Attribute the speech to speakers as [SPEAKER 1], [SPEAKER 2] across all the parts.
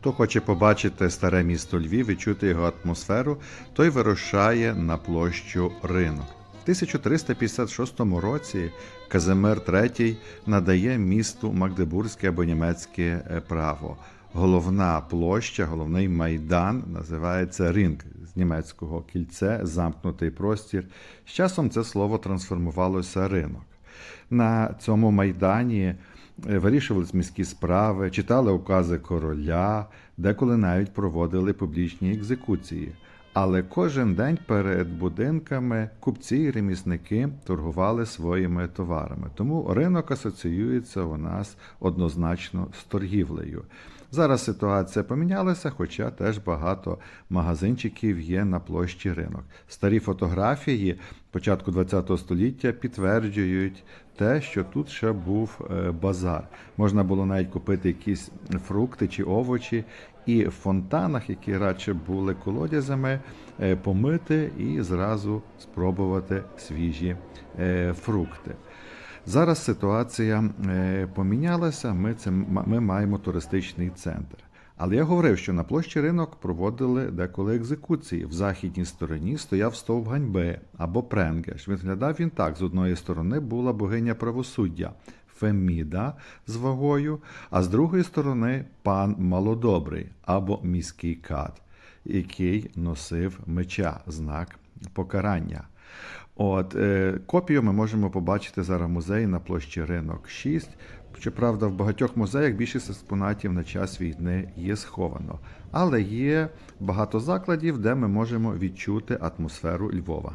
[SPEAKER 1] Хто хоче побачити старе місто Львів і чути його атмосферу, той вирушає на площу ринок. В 1356 році Казимир III надає місту Магдебурзьке або німецьке е, право. Головна площа, головний майдан називається Ринг з німецького кільце, замкнутий простір. З часом це слово трансформувалося ринок. На цьому майдані е, вирішувались міські справи, читали укази короля, деколи навіть проводили публічні екзекуції. Але кожен день перед будинками купці і ремісники торгували своїми товарами. Тому ринок асоціюється у нас однозначно з торгівлею. Зараз ситуація помінялася, хоча теж багато магазинчиків є на площі ринок. Старі фотографії початку ХХ століття підтверджують те, що тут ще був е, базар. Можна було навіть купити якісь фрукти чи овочі, і в фонтанах, які радше були колодязями, е, помити і зразу спробувати свіжі е, фрукти. Зараз ситуація е, помінялася. Ми це ми маємо туристичний центр. Але я говорив, що на площі ринок проводили деколи екзекуції. В західній стороні стояв стовп ганьби або пренгеш. Виглядав він так: з одної сторони була богиня правосуддя Феміда з вагою, а з другої сторони пан Малодобрий або міський кат, який носив меча, знак покарання. От е, копію ми можемо побачити зараз в музеї на площі ринок 6. Щоправда, в багатьох музеях більшість експонатів на час війни є сховано. Але є багато закладів, де ми можемо відчути атмосферу Львова.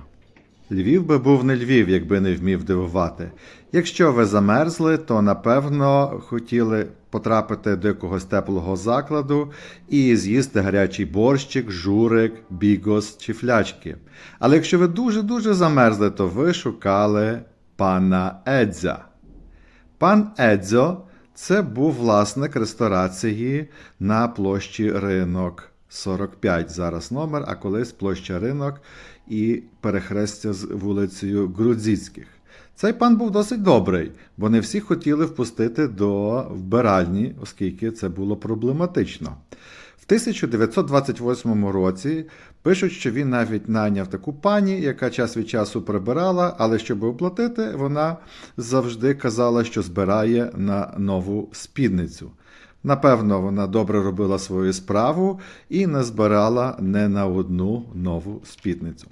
[SPEAKER 1] Львів би був не Львів, якби не вмів дивувати. Якщо ви замерзли, то напевно хотіли потрапити до якогось теплого закладу і з'їсти гарячий борщик, журик, бігос чи флячки. Але якщо ви дуже-дуже замерзли, то ви шукали пана Едзя. Пан Едзьо це був власник ресторації на площі ринок 45. Зараз номер, а колись площа ринок і перехрестя з вулицею Грудзіцьких. Цей пан був досить добрий, бо не всі хотіли впустити до вбиральні, оскільки це було проблематично. В 1928 році пишуть, що він навіть найняв таку пані, яка час від часу прибирала, але щоб оплатити, вона завжди казала, що збирає на нову спідницю. Напевно, вона добре робила свою справу і не збирала не на одну нову спідницю.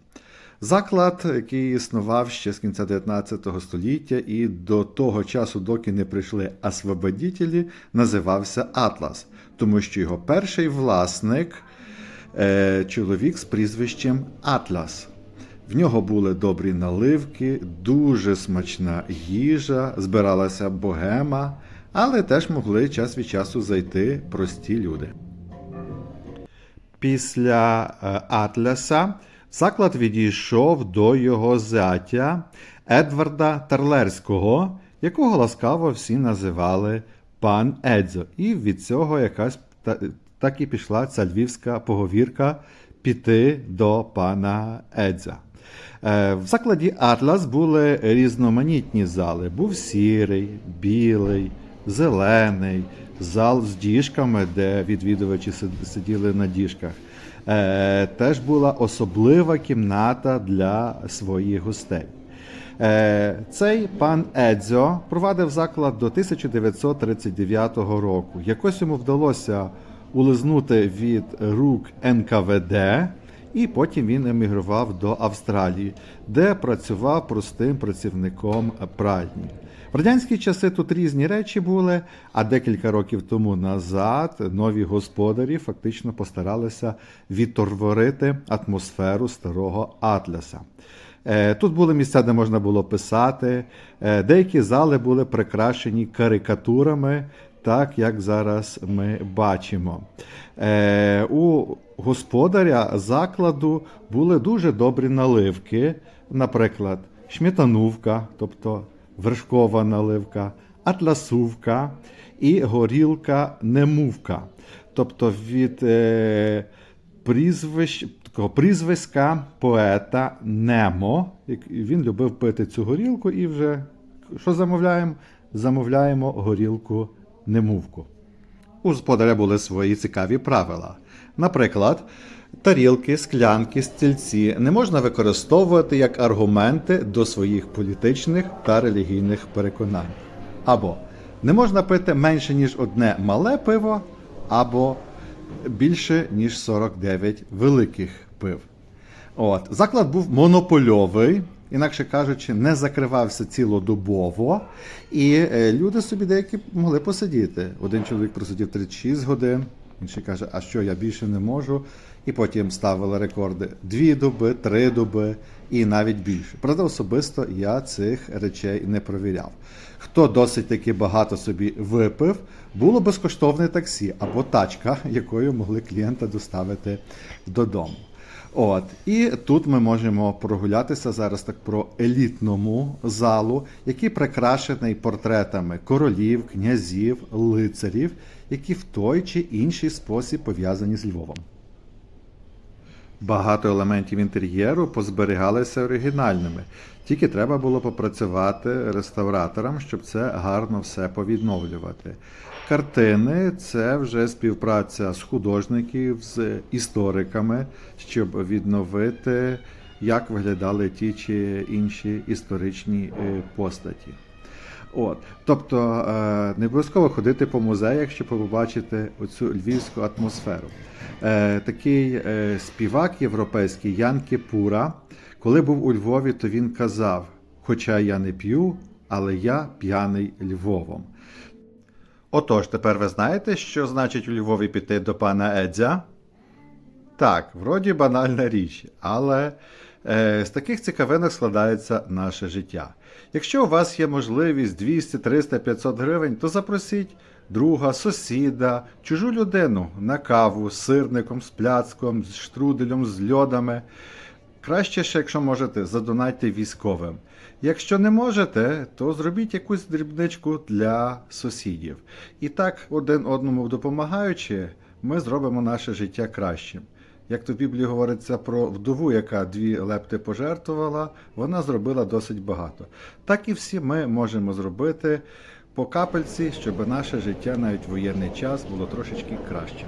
[SPEAKER 1] Заклад, який існував ще з кінця 19 століття і до того часу, доки не прийшли освободітелі, називався Атлас, тому що його перший власник е, чоловік з прізвищем Атлас. В нього були добрі наливки, дуже смачна їжа, збиралася богема, але теж могли час від часу зайти прості люди. Після е, Атляса заклад відійшов до його зятя Едварда Тарлерського, якого ласкаво всі називали пан Едзо. І від цього якась так і пішла ця львівська поговірка піти до пана Едза. Е, В закладі Атлас були різноманітні зали. Був сірий, білий, зелений, зал з діжками, де відвідувачі сиділи на діжках. Е, Теж була особлива кімната для своїх гостей. Е, Цей пан Едзьо провадив заклад до 1939 року. Якось йому вдалося улизнути від рук НКВД, і потім він емігрував до Австралії, де працював простим працівником пральні. В радянські часи тут різні речі були, а декілька років тому назад нові господарі фактично постаралися відтворити атмосферу старого Атляса. Е, Тут були місця, де можна було писати. Е, Деякі зали були прикрашені карикатурами, так як зараз ми бачимо. Е, У господаря закладу були дуже добрі наливки, наприклад, шмітанувка, тобто вершкова наливка, атласувка і горілка немувка. Тобто від е, прізвищ, такого прізвиська поета Немо. Він любив пити цю горілку і вже що замовляємо? Замовляємо горілку немувку. у господаря були свої цікаві правила. Наприклад, тарілки, склянки, стільці не можна використовувати як аргументи до своїх політичних та релігійних переконань. Або не можна пити менше, ніж одне мале пиво, або більше, ніж 49 великих пив. От. Заклад був монопольовий, інакше кажучи, не закривався цілодобово, і е, люди собі деякі могли посидіти. Один чоловік просидів 36 годин, інший каже, а що я більше не можу. І потім ставили рекорди дві доби, три доби і навіть більше. Правда, особисто я цих речей не провіряв. Хто досить таки багато собі випив, було безкоштовне таксі або тачка, якою могли клієнта доставити додому. От і тут ми можемо прогулятися зараз так про елітному залу, який прикрашений портретами королів, князів, лицарів, які в той чи інший спосіб пов'язані з Львовом. Багато елементів інтер'єру позберігалися оригінальними, тільки треба було попрацювати реставраторам, щоб це гарно все повідновлювати. Картини це вже співпраця з художників, з істориками, щоб відновити, як виглядали ті чи інші історичні е, постаті. От, тобто е, не обов'язково ходити по музеях, щоб побачити оцю львівську атмосферу. Е, такий е, співак європейський Ян Кепура, коли був у Львові, то він казав: Хоча я не п'ю, але я п'яний Львовом. Отож, тепер ви знаєте, що значить у Львові піти до пана Едзя? Так, вроді банальна річ, але е, з таких цікавинок складається наше життя. Якщо у вас є можливість 200, 300, 500 гривень, то запросіть друга, сусіда, чужу людину на каву з сирником, з пляцком, з штруделем, з льодами. Краще ще, якщо можете, задонайте військовим. Якщо не можете, то зробіть якусь дрібничку для сусідів. І так, один одному допомагаючи, ми зробимо наше життя кращим. Як то в Біблії говориться про вдову, яка дві лепти пожертвувала, вона зробила досить багато. Так і всі ми можемо зробити по капельці, щоб наше життя навіть в воєнний час було трошечки кращим.